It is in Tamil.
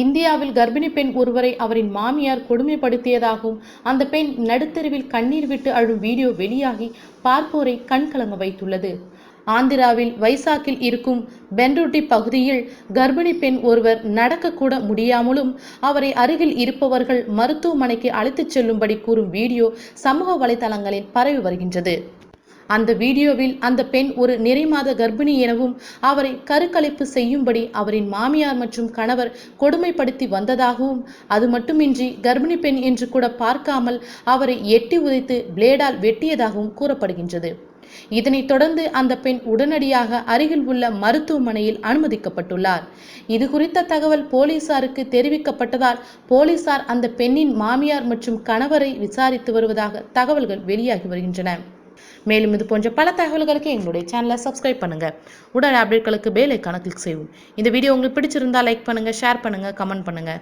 இந்தியாவில் கர்ப்பிணி பெண் ஒருவரை அவரின் மாமியார் கொடுமைப்படுத்தியதாகவும் அந்த பெண் நடுத்தெருவில் கண்ணீர் விட்டு அழும் வீடியோ வெளியாகி பார்ப்போரை கண்கலங்க வைத்துள்ளது. ஆந்திராவில் வைசாக்கில் இருக்கும் பென்ருட்டி பகுதியில் கர்ப்பிணி பெண் ஒருவர் நடக்கக்கூட முடியாமலும் அவரை அருகில் இருப்பவர்கள் மருத்துவமனைக்கு அழைத்துச் செல்லும்படி கூறும் வீடியோ சமூக வலைதளங்களில் பரவி வருகின்றது. அந்த வீடியோவில் அந்த பெண் ஒரு நிறைமாத கர்ப்பிணி எனவும் அவரை கருக்கலைப்பு செய்யும்படி அவரின் மாமியார் மற்றும் கணவர் கொடுமைப்படுத்தி வந்ததாகவும் அது மட்டுமின்றி கர்ப்பிணி பெண் என்று கூட பார்க்காமல் அவரை எட்டி உதைத்து பிளேடால் வெட்டியதாகவும் கூறப்படுகின்றது. இதனைத் தொடர்ந்து அந்த பெண் உடனடியாக அருகில் உள்ள மருத்துவமனையில் அனுமதிக்கப்பட்டுள்ளார். இது குறித்த தகவல் போலீசாருக்கு தெரிவிக்கப்பட்டதால் போலீசார் அந்த பெண்ணின் மாமியார் மற்றும் கணவரை விசாரித்து வருவதாக தகவல்கள் வெளியாகி வருகின்றன. மேலும் இது போன்ற பல தகவல்களுக்கு எங்களுடைய சேனலை சப்ஸ்கிரைப் பண்ணுங்க. உடனே அப்டேட்களுக்கு பெல் ஐக்கான கிளிக் செய்வோம் இந்த வீடியோ உங்களுக்கு பிடிச்சிருந்தா லைக் பண்ணுங்க ஷேர் பண்ணுங்க கமெண்ட் பண்ணுங்க.